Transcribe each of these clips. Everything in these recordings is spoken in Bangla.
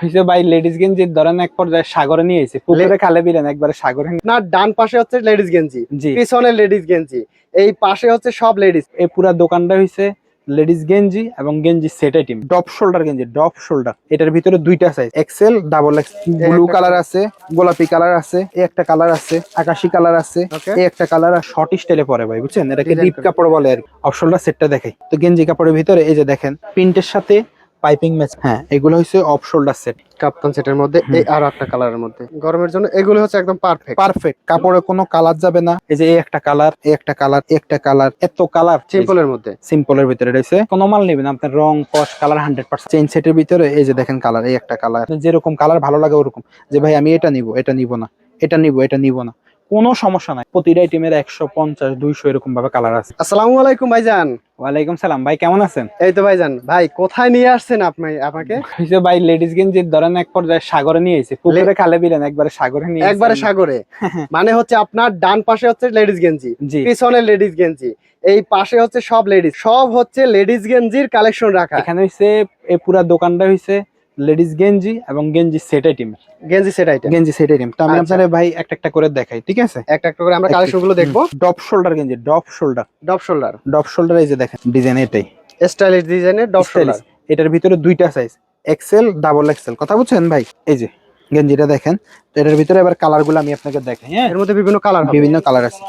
হইছে ভাই লেডিস গেঞ্জির ধরেন এক পর্যায়ে সাগরে নিয়ে এসে পুকুরে খালে বিলেন একবারে সাগরে। আপনার ডান পাশে হচ্ছে লেডিস গেঞ্জি পিছনে লেডিস গেঞ্জি এই পাশে হচ্ছে সব লেডিস। এই পুরা দোকানটা হইছে লেডিস গেঞ্জি এবং গেঞ্জি সেট আইটেম। ডপ শোল্ডার গেঞ্জি ডপ শোল্ডার। এটার ভিতরে দুইটা size XL double X blue colour আছে গোলাপি কালার আছে এই একটা কালার আছে আকাশি কালার আছে. এই একটা কালার আর শর্ট স্টাইলে পরে ভাই বুঝছেন? এটাকে ডিপ কাপড় বলে আর অফ শোল্ডার সেটটা দেখাই তো গেঞ্জি কাপড়ের ভিতরে এই যে দেখেন প্রিন্টের সাথে পাইপিং ম্যাচ। হ্যাঁ এগুলো হচ্ছে অফ শোল্ডার সেট কাপ্তান সেটের মধ্যে এই আর একটা কালারের মধ্যে। গরমের জন্য এগুলো হচ্ছে একদম পারফেক্ট পারফেক্ট কাপড়ে কোনো কালার যাবে না। এই যে এই একটা কালার এই একটা কালার একটা কালার এত কালার সিম্পলের মধ্যে। সিম্পলের ভিতরে রয়েছে। কোনো মাল নেবেন আপনার রং কস কালার হান্ড্রেড পার্সেন্ট চেন সেটের ভিতরে এই যে দেখেন কালার এই একটা কালার যেরকম কালার ভালো লাগে ওরকম। যে ভাই আমি এটা নিব এটা নিব না। এটা নিব এটা নিব না। কোনো সমস্যা নাই। প্রতিটা আইটেমের একশো পঞ্চাশ দুইশো এরকম ভাবে কালার আছে। আসসালামু আলাইকুম ভাইজান। ওয়ালাইকুম সালাম ভাই কেমন আছেন? এই তো ভাইজান ভাই কোথায় নিয়ে আসছেন আপনি আমাকে? হইছে ভাই লেডিস গেঞ্জির ধরেন এক পর্যায়ে সাগরে নিয়ে এসে পুকুরে খালে বিলেন একবারে সাগরে নিয়ে একবারে সাগরে। মানে হচ্ছে আপনার ডান পাশে হচ্ছে লেডিস গেঞ্জি জি পিছনে লেডিস গেঞ্জি এই পাশে হচ্ছে সব লেডিস সব হচ্ছে লেডিস গেঞ্জির কালেকশন রাখা। এখানে হইছে এই পুরা দোকানটা হইছে লেডিস গেঞ্জি এবং গেঞ্জি সেট আইটেম গেঞ্জি সেট আইটেম গেঞ্জি সেট আইটেম তো আমি আচ্ছা। আপনাদের ভাই একটা একটা করে দেখাই ঠিক আছে? একটা একটা করে আমরা কালেকশনগুলো দেখব। ডপ শোল্ডার গেঞ্জি drop shoulder. Drop shoulder. Drop shoulder এই যে দেখেন ডিজাইন এটাই। স্টাইলিশ ডিজাইনের ডপ শোল্ডার। এটার ভিতরে দুইটা সাইজ এক্সেল ডাবল এক্সেল কথা বুঝছেন ভাই? এই যে গেঞ্জিটা দেখেন তো এটার ভিতরে এবার কালারগুলো আমি আপনাকে দেখাই হ্যাঁ? এর মধ্যে বিভিন্ন কালার বিভিন্ন কালার আছে।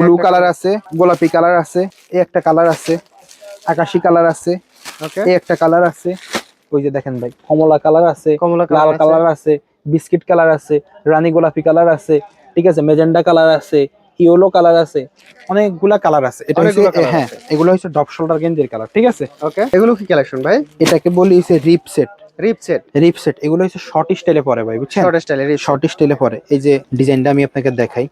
ব্লু কালার আছে গোলাপি কালার আছে এই একটা কালার আছে আকাশি কালার আছে ওকে এই একটা কালার আছে। ওই যে দেখেন ভাই কমলা কালার আছে লাল কালার আছে। বিস্কিট কালার আছে রানী গোলাপি কালার আছে ঠিক আছে মেজেন্ডা কালার আছে ইয়েলো কালার আছে অনেকগুলা কালার আছে। এটা হচ্ছে হ্যাঁ এগুলো হচ্ছে ডপ শোল্ডার গেঞ্জির কালার ঠিক আছে? ওকে। এগুলো কি কালেকশন ভাই? এটাকে বলি হচ্ছে rib set. Rib set? Rib set এগুলো হচ্ছে শর্ট স্টাইলে পরে ভাই বুঝছেন? শর্ট স্টাইলের রিপ শর্ট স্টাইলে পরে। এই যে ডিজাইনটা আমি আপনাকে দেখাই।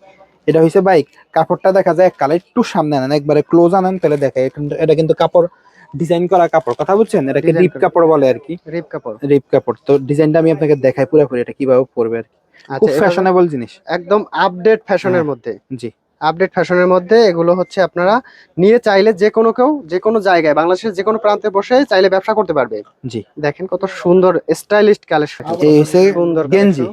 এটা হচ্ছে বাইক কাপড়টা দেখা যায় কালার একটু সামনে আনেন একবারে ক্লোজ আনেন তাহলে দেখাই এটা কিন্তু কাপড় ডিজাইন করা কাপড় কথা বুঝছেন এটাকে রিপ কাপড় বলে আর কি। রিপ কাপড়। রিপ কাপড় তো ডিজাইনটা আমি আপনাকে দেখাই পুরোপুরি এটা কীভাবে পরবে আর কি। খুব আচ্ছা ফ্যাশনেবল জিনিস। একদম আপডেট ফ্যাশনের। মধ্যে। জি। আপডেট ফ্যাশনের মধ্যে এগুলো হচ্ছে আপনারা নিয়ে চাইলে যে কোনো কেউ যে কোনো জায়গায় বাংলাদেশের যে কোনো প্রান্তে বসে চাইলে ব্যবসা করতে পারবে। জি। দেখেন কত সুন্দর স্টাইলিশ কালেকশন এই হচ্ছে সুন্দর গেঞ্জি।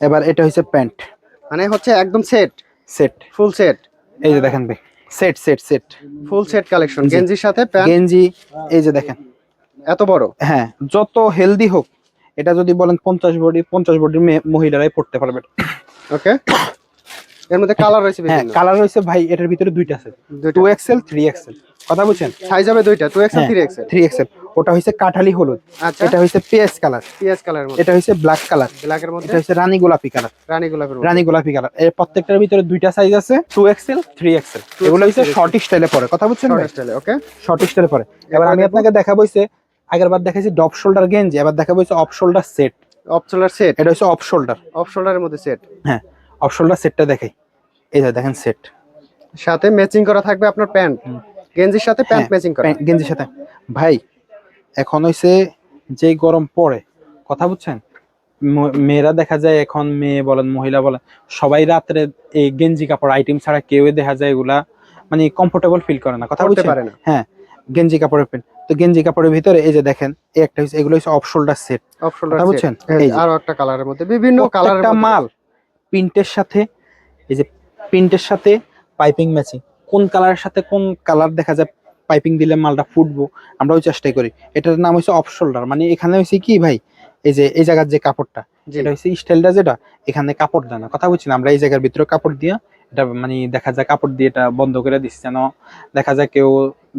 এবার এটা হচ্ছে প্যান্ট। মানে হচ্ছে একদম সেট সেট ফুল সেট এই যে দেখেন ভাই। Set set set full set collection গেঞ্জির সাথে গেঞ্জি এই যে দেখেন। এত বড়? হ্যাঁ যত হেলদি হোক এটা যদি বলেন পঞ্চাশ বডি পঞ্চাশ বডির মহিলারাই পড়তে পারবে ওকে এর মধ্যে কালার রয়েছে হ্যাঁ কালার রয়েছে ভাই এটার ভিতরে দুইটা আছে টু এক্সেল থ্রি এক্সেল কথা বুঝছেন? সাইজ হবে দুইটা টু এক্সেল হ্যাঁ। থ্রি এক্সেল থ্রি এক্সেল ওটা হচ্ছে কাঠালি হলুদ। আচ্ছা। এটা হচ্ছে পেঁয়াজ কালার। পিএস কালার মধ্যে। এটা হচ্ছে ব্ল্যাক কালার। ব্ল্যাকের মধ্যে? এটা হচ্ছে রানী গোলাপি কালার। রানী মধ্যে। রানী গোলাপি কালার। এর প্রত্যেকটার ভিতরে দুইটা সাইজ আছে টু এক্সেল থ্রি এক্সেল এগুলো হচ্ছে শর্ট স্টাইলে পরে। কথা বুঝছেন শর্ট স্টাইলে ওকে শর্ট স্টাইলে পরে। এবার আমি আপনাকে দেখাবো হচ্ছে আগের বার দেখাইছি ডপ শোল্ডার গেঞ্জি এবার দেখাবো হচ্ছে off shoulder set off shoulder set এটা হচ্ছে অফ শোল্ডার অফ শোল্ডারের মধ্যে সেট হ্যাঁ অফ শোল্ডার সেটটা দেখাই। এই দেখেন সেট সাথে ম্যাচিং করা থাকবে আপনার প্যান্ট। গেঞ্জির সাথে প্যান্ট হ্যাঁ, ম্যাচিং করা। গেঞ্জির সাথে। ভাই এখন হইছে যে গরম পড়ে কথা বুঝছেন? মেয়েরা দেখা যায় এখন মেয়ে বলেন মহিলা বলেন সবাই রাত্রে এই গেঞ্জি কাপড় আইটেম ছাড়া কেউ দেখা যায় এগুলা মানে কমফোর্টেবল ফিল করে না কথা বুঝছেন? পারে না। হ্যাঁ গেঞ্জি কাপড়ের প্যান্ট। তো গেঞ্জি কাপড়ের ভিতরে এই যে দেখেন এই একটা হচ্ছে এগুলো হচ্ছে off shoulder set off shoulder বুঝছেন? এই যে আরও একটা কালারের মধ্যে বিভিন্ন কালারের মাল প্রিন্টের সাথে এই যে প্রিন্টের সাথে পাইপিং ম্যাচিং কোন কালারের সাথে কোন কালার দেখা যায় পাইপিং দিলে মালটা ফুটবো আমরা ওই চেষ্টাই করি। এটার নাম হচ্ছে অফ শোল্ডার। মানে এখানে হচ্ছে কি ভাই? এই যে এই জায়গার যে কাপড়টা যেটা হচ্ছে স্টাইলটা যেটা এখানে কাপড় দেয় না কথা বুঝছি না আমরা এই জায়গার ভিতরে কাপড় দিয়ে এটা মানে দেখা যায় কাপড় দিয়ে এটা বন্ধ করে দিচ্ছে যেন দেখা যায় কেউ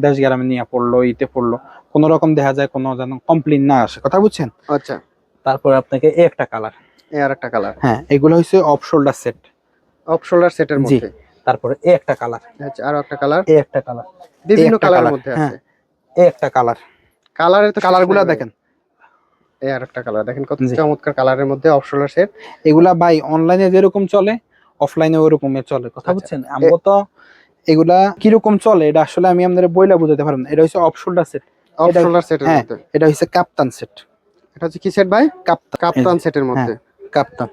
দেশ গ্রামে নিয়ে পড়ল ইতে পড়ল কোনো রকম দেখা যায় কোনো যেন কমপ্লেন না আসে। কথা বুঝছেন? আচ্ছা। তারপর আপনাকে এই একটা কালার। এই আর একটা কালার। হ্যাঁ এগুলো হচ্ছে off shoulder set. Off shoulder সেটের। মধ্যে। তারপরে এই একটা কালার আচ্ছা আরও একটা কালার এই একটা কালার বিভিন্ন কালারের মধ্যে হ্যাঁ। আছে। এই একটা কালার কালারের তো কালারগুলা দেখেন। এই আর একটা কালার দেখেন কত চমৎকার কালারের মধ্যে শোল্ডার সেট এগুলা ভাই অনলাইনে যেরকম চলে অফলাইনে ওরকমই চলে কথা আচ্ছা। বুঝছেন? আমরা তো এগুলা কীরকম চলে এটা আসলে আমি আপনাদের বইলা বুঝাতে পারব না। এটা হচ্ছে অফ শোল্ডার সেট শোল্ডার সেটের হ্যাঁ। মধ্যে। এটা হচ্ছে কাপ্তান সেট এটা হচ্ছে কি সেট ভাই? কাপ্তান কাপ্তান সেটের মধ্যে। কাপ্তান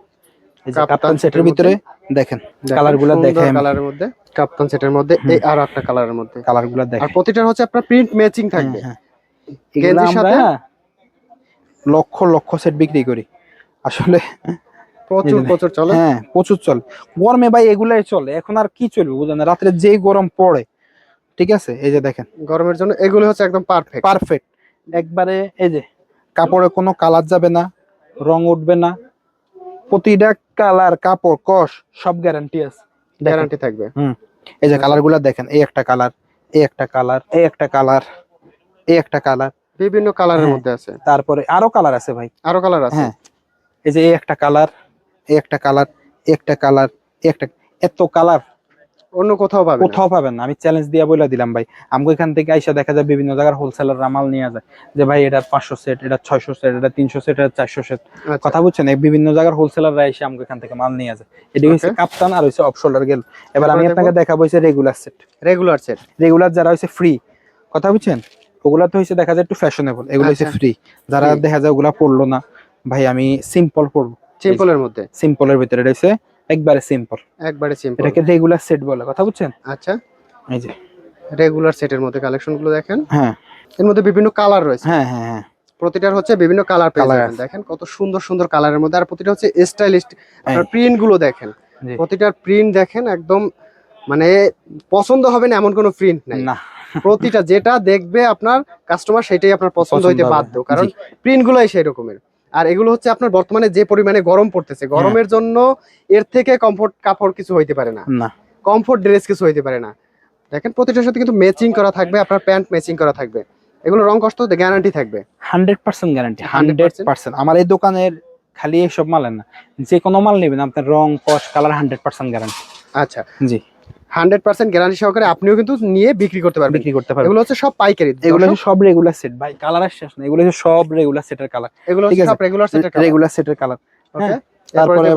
এই যে কাপ্তান সেটের ভিতরে দেখেন কালারগুলা দেখে আমি- কালারের মধ্যে। কাপ্তান সেটের মধ্যে এই আর একটা কালারের মধ্যে। কালারগুলা আর প্রতিটার হচ্ছে আপনার প্রিন্ট ম্যাচিং থাকবে। হ্যাঁ। গেঞ্জির সাথে? লক্ষ লক্ষ সেট বিক্রি করি। আসলে প্রচুর প্রচুর চলে। হ্যাঁ প্রচুর চলে। গরমে ভাই এগুলাই চলে। এখন আর কি চলবে বুঝলেন রাত্রে যেই গরম পড়ে ঠিক আছে? এই যে দেখেন। গরমের জন্য এগুলো হচ্ছে একদম পারফেক্ট পারফেক্ট একবারে এই যে কাপড়ে কোনো কালার যাবে না রং উঠবে না। প্রতিটা কালার কাপড় কস সব গ্যারান্টি আছে। গ্যারান্টি থাকবে। হুম। এই যে কালারগুলা দেখেন এই একটা কালার এই একটা কালার এই একটা কালার এই একটা কালার। বিভিন্ন কালারের হ্যাঁ। মধ্যে আছে। তারপরে আরও কালার আছে ভাই। আরও কালার আছে? হ্যাঁ। এই যে এই একটা কালার এই একটা কালার একটা কালার এই একটা এত কালার। অন্য কোথাও পাবে না। কোথাও পাবেন না। আমি চ্যালেঞ্জ দিয়া বলে দিলাম ভাই। আমাকে এখান থেকে আইসা দেখা যায় বিভিন্ন জায়গার হোলসেলার মাল নিয়ে যায়। যে ভাই এটা পাঁচশো সেট এটা ছয়শো সেট এটা তিনশো সেট এটা চারশো সেট আচ্ছা, কথা বুঝছেন? বিভিন্ন জায়গার হোলসেলাররা এসে আমাকে এখান থেকে মাল নিয়ে যায়। এটা হচ্ছে কাপ্তান আর হচ্ছে অফ শোল্ডার গেল। এবার আমি আপনাকে দেখাবো। হচ্ছে regular set regular set regular যারা হচ্ছে ফ্রি কথা বুঝছেন? ওগুলা তো হচ্ছে দেখা যায় একটু ফ্যাশনেবল এগুলো হচ্ছে। ফ্রি যারা দেখা যায় ওগুলা পড়ল না। ভাই আমি সিম্পল পড়ব। সিম্পলের মধ্যে। সিম্পলের ভিতরে এটা হচ্ছে একবারে সিম্পল একবারে সিম্পল এটাকে রেগুলার সেট বলে কথা বুঝছেন? আচ্ছা। এই যে। রেগুলার সেটের মধ্যে কালেকশনগুলো দেখেন। হ্যাঁ। এর মধ্যে বিভিন্ন কালার রয়েছে। হ্যাঁ হ্যাঁ হ্যাঁ। প্রতিটার হচ্ছে বিভিন্ন কালার পেয়ে যাবেন। দেখেন কত সুন্দর সুন্দর কালারের মধ্যে। আর প্রতিটা হচ্ছে স্টাইলিস্ট আপনার প্রিন্টগুলো দেখেন। প্রতিটার প্রিন্ট দেখেন একদম মানে পছন্দ হবে না এমন কোনো প্রিন্ট নাই। না। প্রতিটা যেটা দেখবে আপনার কাস্টমার সেটাই আপনার পছন্দ হইতে বাধ্য। কারণ। প্রিন্ট গুলাই সেই রকমের আর এগুলো হচ্ছে আপনার বর্তমানে যে পরিমাণে গরম পড়তেছে হ্যাঁ। গরমের জন্য এর থেকে কমফোর্ট কাপড় কিছু হইতে পারে না। কমফোর্ট ড্রেস কিছু হইতে পারে না। দেখেন প্রতিটার সাথে কিন্তু ম্যাচিং করা থাকবে আপনার প্যান্ট ম্যাচিং করা থাকবে। এগুলো রং কষ্ট গ্যারান্টি থাকবে। Hundred percent guarantee hundred percent. আমার এই দোকানের খালি এইসব মালের না। যে কোনো মাল নেবেন আপনার রং কস কালার হান্ড্রেড পার্সেন্ট গ্যারান্টি আচ্ছা। জি। হান্ড্রেড পার্সেন্ট গ্যারান্টি সহকারে আপনিও কিন্তু নিয়ে বিক্রি করতে পারবেন। বিক্রি করতে পারবেন। এগুলো হচ্ছে সব পাইকারি। এগুলো হচ্ছে সব রেগুলার সেট ভাই কালার শেষ না এগুলো হচ্ছে সব রেগুলার সেটের কালার এগুলো হচ্ছে সব রেগুলার সেটের রেগুলার সেটের কালার ওকে তারপরে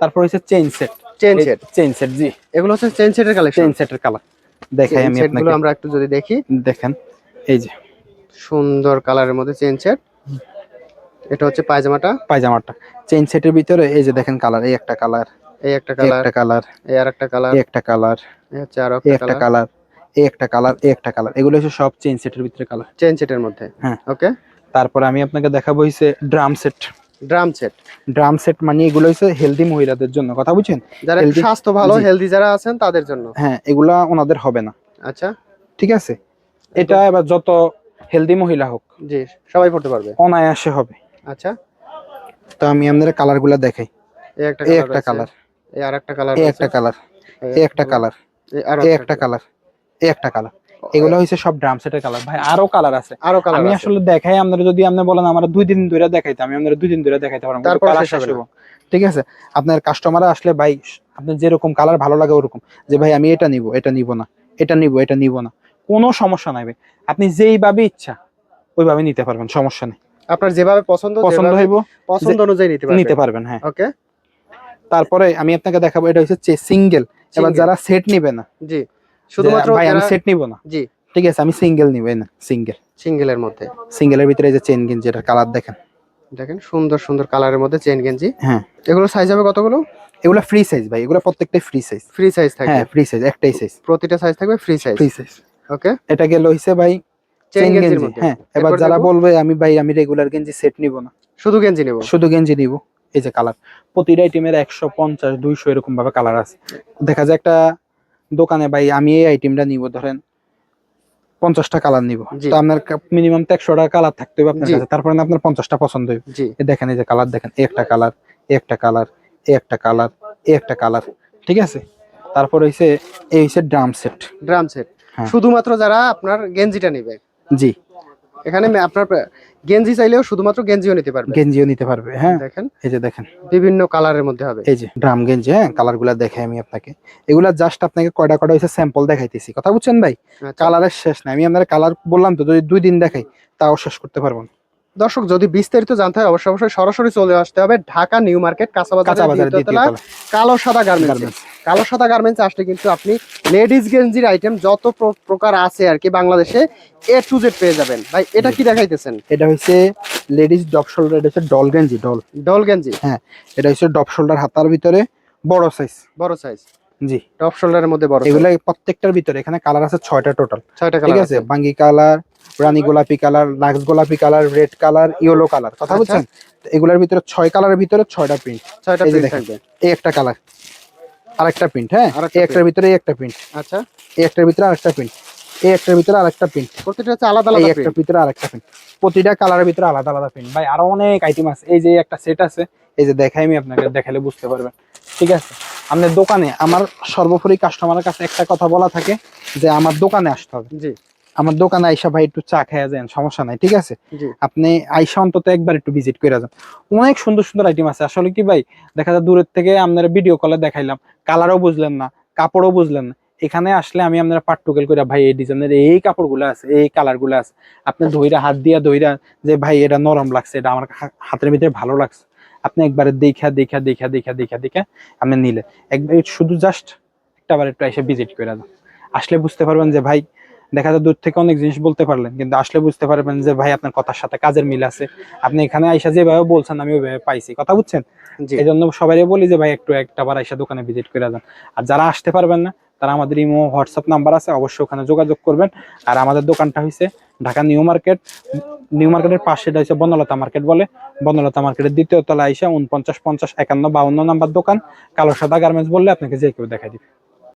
তারপর হচ্ছে chain set chain set chain set জি। এগুলো হচ্ছে চেন সেটের কালেকশন চেইন সেটের কালার দেখাই আমি আপনাকে। আমরা একটু যদি দেখি। দেখেন। এই যে। সুন্দর কালারের মধ্যে চেন সেট এটা হচ্ছে পায়জামাটা। পায়জামাটা। চেইন সেটের ভিতরে এই যে দেখেন কালার এই একটা কালার এই একটা কালার একটা কালার এই আর একটা কালার একটা কালার এই হচ্ছে আরও একটা কালার এই একটা কালার এই একটা কালার এগুলো হচ্ছে সব চেইন সেটের ভিতরে কালার চেন সেটের মধ্যে। হ্যাঁ। ওকে তারপর আমি আপনাকে দেখাবো হইছে drum set drum set drum set মানে এগুলো হচ্ছে হেলদি মহিলাদের জন্য। কথা বুঝছেন? যারা স্বাস্থ্য ভালো হেলদি যারা আছেন তাদের জন্য। হ্যাঁ এগুলা ওনাদের হবে না। আচ্ছা। ঠিক আছে? এটা এবার যত হেলদি মহিলা হোক জি সবাই পড়তে পারবে। অনায়াসে হবে। আচ্ছা। তো আমি আপনাদের কালারগুলা দেখাই। এই একটা এই একটা কালার এই আর একটা কালার এই একটা কালার এই একটা কালার এই একটা কালার এই একটা কালার এগুলো হচ্ছে সব ড্রাম সেটের কালার ভাই আরও কালার আছে। আরও কালার আমি আসলে দেখাই আপনারা যদি আপনি বলেন আমার দুই দিন ধরে দেখাইতে আমি আপনারা দুই দিন ধরে দেখাইতে পারব তারপর colour শেষ হবে ঠিক আছে? আপনার কাস্টমার আসলে ভাই আপনার যেরকম কালার ভালো লাগে ওরকম। যে ভাই আমি এটা নিব এটা নিব না এটা নিব এটা নিব না। কোনো সমস্যা নাই ভাই। আপনি যেইভাবে ইচ্ছা ওইভাবে নিতে পারবেন সমস্যা নেই। আপনার যেভাবে পছন্দ পছন্দ হইব পছন্দ অনুযায়ী নিতে পারবেন। নিতে পারবেন হ্যাঁ। ওকে তারপরে আমি আপনাকে দেখাবো এটা হচ্ছে সিঙ্গেল এবার যারা সেট নিবে না জি। শুধুমাত্র ভাই আমি সেট নিব না। জি। ঠিক আছে আমি সিঙ্গেল নিব না সিঙ্গেল সিঙ্গেলের মধ্যে। সিঙ্গেলের ভিতরে যে চেন গেঞ্জি এটা কালার দেখেন। দেখেন সুন্দর সুন্দর কালারের মধ্যে চেন গেঞ্জি। হ্যাঁ। এগুলো সাইজ হবে কতগুলো? এগুলো ফ্রি সাইজ ভাই এগুলো প্রত্যেকটাই ফ্রি সাইজ ফ্রি সাইজ থাকবে। হ্যাঁ ফ্রি সাইজ একটাই সাইজ প্রতিটা সাইজ থাকবে free size free size okay এটা গেল হইছে ভাই চেন গেঞ্জি। হ্যাঁ এবার যারা বলবে আমি ভাই আমি রেগুলার গেঞ্জি সেট নিব না। শুধু গেঞ্জি নেব। শুধু গেঞ্জি নিব। এই যে কালার প্রতিটা আইটেমের একশো পঞ্চাশ দুইশো এরকম ভাবে কালার আছে। দেখা যায় একটা দোকানে ভাই আমি এই আইটেমটা নিব ধরেন পঞ্চাশটা কালার নিব। তো আপনার মিনিমাম তো একশোটা কালার থাকতে হবে আপনার কাছে। তারপরে আপনার পঞ্চাশটা পছন্দ হবে দেখেন এই যে কালার দেখেন একটা কালার একটা কালার একটা কালার একটা কালার ঠিক আছে? তারপর হইছে এই হইছে ড্রাম সেট ড্রাম সেট। শুধুমাত্র যারা আপনার গেঞ্জিটা নেবে। জি। এখানে আপনার গেঞ্জি চাইলেও শুধুমাত্র গেঞ্জিও নিতে পারবে। গেঞ্জিও নিতে পারবে হ্যাঁ। দেখেন। এই যে দেখেন। বিভিন্ন কালারের মধ্যে হবে। এই যে ড্রাম গেঞ্জি হ্যাঁ কালারগুলা দেখাই আমি আপনাকে। এগুলা জাস্ট আপনাকে কয়টা কয়টা হয়েছে স্যাম্পল দেখাইতেছি। কথা বুঝছেন ভাই? আচ্ছা। কালারের শেষ নাই। আমি আপনার কালার বললাম তো যদি দুই দিন দেখাই তাও শেষ করতে পারব না। দর্শক যদি বিস্তারিত জানতে হয় অবশ্যই অবশ্যই সরাসরি চলে আসতে হবে ঢাকা নিউ মার্কেট কাঁচা কাঁচাবাজার কালো সাদা গার্মেন্টস কালো সাদা গার্মেন্টস আসলে কিন্তু আপনি লেডিস গেঞ্জির আইটেম যত প্রকার আছে আর কি বাংলাদেশে এ টু জেড পেয়ে যাবেন। ভাই এটা কি দেখাইতেছেন? এটা হচ্ছে লেডিস ডপ শোল্ডার এটা হচ্ছে ডল গেঞ্জি ডল ডল গেঞ্জি? হ্যাঁ এটা হচ্ছে ডপ শোল্ডার হাতার ভিতরে বড় সাইজ বড় সাইজ জি। টপ শোল্ডারের মধ্যে বড় এগুলা প্রত্যেকটার ভিতরে এখানে কালার আছে ছয়টা টোটাল ছয়টা ঠিক কালার আছে? বাঙ্গি কালার রানী গোলাপি কালার লাক্স গোলাপি colour red colour yellow colour কথা বলছেন এগুলোর ভিতরে ছয় কালারের ভিতরে ছয়টা প্রিন্ট ছয়টা প্রিন্ট। থাকবে। এই একটা কালার আরেকটা প্রিন্ট হ্যাঁ? এই একটার ভিতরে একটা প্রিন্ট আচ্ছা। এই একটার ভিতরে আরেকটা প্রিন্ট এই একটার ভিতরে আরেকটা প্রিন্ট প্রতিটা হচ্ছে আলাদা আলাদা একটার ভিতরে আরেকটা প্রিন্ট প্রতিটা কালারের ভিতরে আলাদা আলাদা প্রিন্ট ভাই আরও অনেক আইটেম আছে। এই যে একটা সেট আছে এই যে দেখাই আমি আপনাকে দেখালে বুঝতে পারবেন। ঠিক আছে? আপনার দোকানে আমার সর্বোপরি কাস্টমারের কাছে একটা কথা বলা থাকে যে আমার দোকানে আসতে হবে। জি। আমার দোকানে আইসা ভাই একটু চা খাইয়া যান সমস্যা নাই ঠিক আছে? আপনি আইসা অন্তত একবার একটু ভিজিট করে যান। অনেক সুন্দর সুন্দর আইটেম আছে। আসলে কি ভাই দেখা যায় দূরের থেকে আপনারা ভিডিও কলে দেখাইলাম কালারও বুঝলেন না কাপড়ও বুঝলেন না। এখানে আসলে আমি আপনারা পার্টুকেল করে ভাই এই ডিজাইনের এই কাপড়গুলো আছে এই কালারগুলো আছে। আপনি ধইরা হাত দিয়া ধইরা যে ভাই এটা নরম লাগছে এটা আমার হাতের ভিতরে ভালো লাগছে। আপনি একবারে দেখা দেখা দেখা দেখা দেখা দেখা আপনি নিলে একবার শুধু জাস্ট একটা বার একটু এসে ভিজিট করে যান। আসলে বুঝতে পারবেন যে ভাই দেখা যায় দূর থেকে অনেক জিনিস বলতে পারলেন কিন্তু আসলে বুঝতে পারবেন যে ভাই আপনার কথার সাথে কাজের মিল আছে। আপনি এখানে আইসা যেভাবে বলছেন আমি ওইভাবে পাইছি। কথা বুঝছেন? এই জন্য সবাই বলি যে ভাই একটু একটা বার আইসা দোকানে ভিজিট করে যান। আর যারা আসতে পারবেন না তারা আমাদের ইমো হোয়াটসঅ্যাপ নাম্বার আছে অবশ্যই ওখানে যোগাযোগ করবেন। আর আমাদের দোকানটা হয়েছে ঢাকা নিউ মার্কেট। নিউ মার্কেটের পাশে এটা হচ্ছে বনলতা মার্কেট বলে। বনলতা মার্কেটের দ্বিতীয় তলা আইসা উনপঞ্চাশ পঞ্চাশ একান্ন বাউন্ন নাম্বার দোকান। কালো সাদা গার্মেন্টস বললে আপনাকে যে কেউ দেখাই দিবে।